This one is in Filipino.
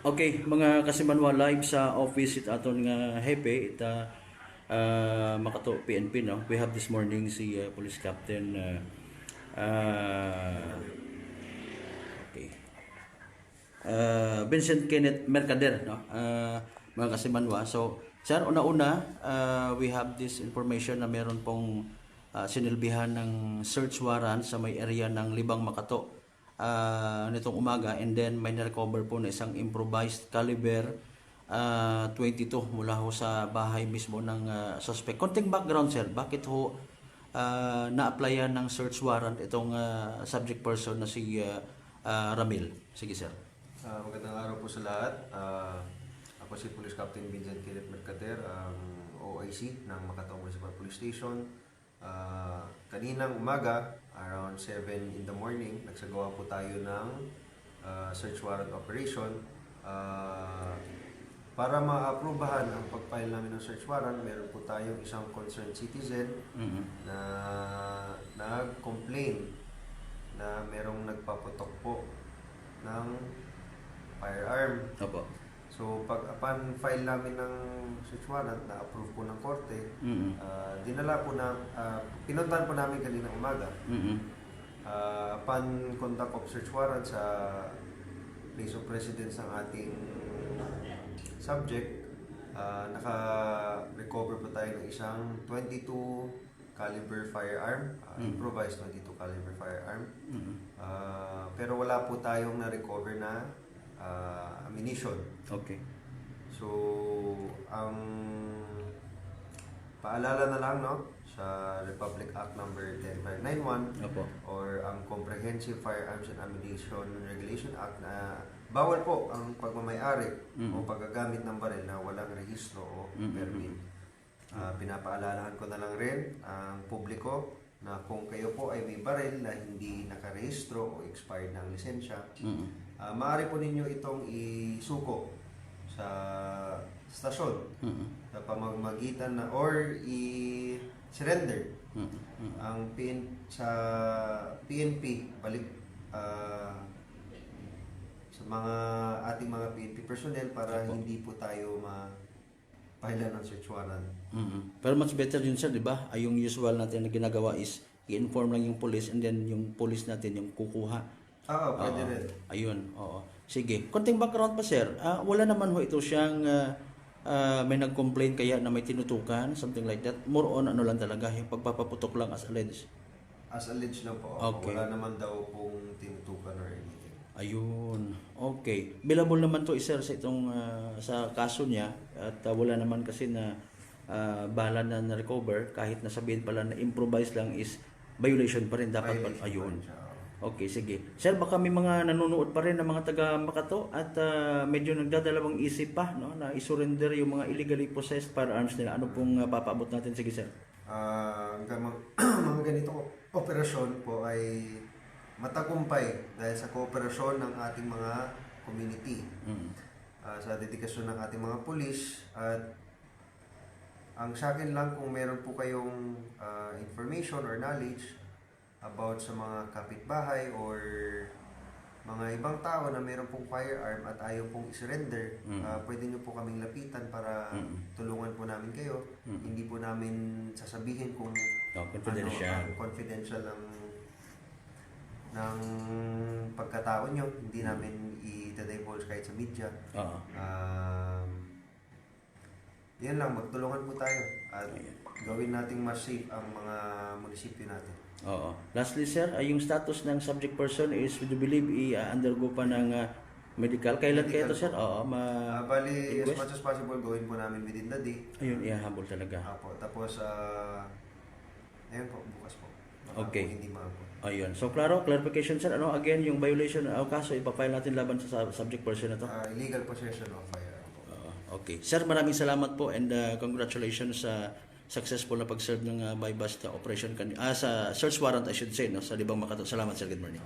Okay, mga kasimanwa live sa office it aton nga hepe ita uh, makato PNP no. We have this morning si uh, Police Captain uh, uh, okay. Uh, Vincent Kenneth Mercader no. Uh, mga kasimanwa. So, sir, una-una, uh, we have this information na meron pong uh, sinilbihan ng search warrant sa may area ng Libang Makato uh, nitong umaga and then may na-recover po na isang improvised caliber uh, 22 mula ho sa bahay mismo ng uh, suspect. Konting background sir, bakit ho uh, na-applyan ng search warrant itong uh, subject person na si uh, uh, Ramil? Sige sir. Ah, magandang araw po sa lahat. Ah, ako si Police Captain Vincent Kenneth Mercader, ang OIC ng Macataw Municipal Police Station. Ah, kaninang umaga, around 7 in the morning, nagsagawa po tayo ng ah, search warrant operation. Ah, para ma-aprobahan ang pag-file namin ng search warrant, meron po tayong isang concerned citizen Mhm. na nag-complain na merong nagpaputok po ng firearm. Opo. So, pag upon file namin ng search warrant na approve po ng korte, Mhm. ah, dinala po na, uh, pinuntahan po namin kanina umaga. Mhm. Ah, upon conduct of search warrant sa place of residence ng ating subject, ah, naka-recover po tayo ng isang 22 caliber firearm, ah, Mm. improvised 22 caliber firearm. Mhm. Ah, pero wala po tayong na-recover na ah, ammunition. Okay. So, ang paalala na lang no sa Republic Act number 10591 Opo. or ang Comprehensive Firearms and Ammunition Regulation Act na bawal po ang pagmamayari Mm. o paggagamit ng baril na walang rehistro o Mm, permit. Ah, pinapaalalahan ko na lang rin ang publiko na kung kayo po ay may baril na hindi nakarehistro o expired ng lisensya, Mhm. Ah, maaari po ninyo itong isuko sa stasyon Mhm. sa pamamagitan na or i-surrender Mhm. Mhm. ang PN, sa PNP balik ah, sa mga ating mga PNP personnel para Opo. hindi po tayo ma pahilan ng search warrant. Mhm. Pero much better yun sir, di ba? Ay yung usual natin na ginagawa is i-inform lang yung police and then yung police natin yung kukuha. Ah, pwede Oo. rin. Ayun, oo. Sige. Konting background pa sir. Ah, wala naman ho ito siyang ah, ah, may nag-complain kaya na may tinutukan, something like that. More on ano lang talaga, yung pagpapaputok lang as alleged. As alleged lang po. Okay. Wala naman daw pong anything. Ayun. Okay. Billable naman to sir sa itong ah, sa kaso niya at ah, wala naman kasi na uh, bala na na-recover kahit nasabihin pala na improvise lang is violation pa rin dapat pa, Violation ayun. pa oo. Okay, sige. Sir, baka may mga nanonood pa rin ng mga taga Makato at ah, medyo nagdadalawang isip pa no, na isurrender yung mga illegally possessed firearms nila. Ano pong ah, papaabot natin? Sige, sir. Ah, gamang- mga ganitong operasyon po ay matagumpay dahil sa kooperasyon ng ating mga community, Mm. ah, sa dedikasyon ng ating mga pulis at ang sa akin lang kung meron po kayong ah, information or knowledge about sa mga kapitbahay or mga ibang tao na meron pong firearm at ayaw pong surrender, Mm. pwede nyo po kaming lapitan para Mm. tulungan po namin kayo. Mm. Hindi po namin sasabihin kung Oh, confidential. ano, ang confidential ng ng pagkatao nyo. Hindi namin i-divulge kahit sa media. Oo. Um, yan lang, magtulungan po tayo at gawin nating mas safe ang mga munisipyo natin. Oo. Lastly, sir, ay yung status ng subject person is would you believe i-undergo pa ng ah, medical? Kailan kaya ito, Medical sir? Oo, ma... Ah, bali, as request? much as possible, gawin po namin within the day. Ayun, ihahabol talaga. Apo, tapos, ah, ayun po, bukas po. Okay. hindi. Ayun. So, klaro, clarification, sir. Ano, again, yung violation o kaso, ipapile natin laban sa sub- subject person na to? Ah, illegal possession of firearm. Oo. okay. Sir, maraming salamat po and uh, congratulations sa successful na pag-serve ng uh, bypass operation kan ah, sa search warrant I should say no sa Libang Makato. Salamat sir. Good morning.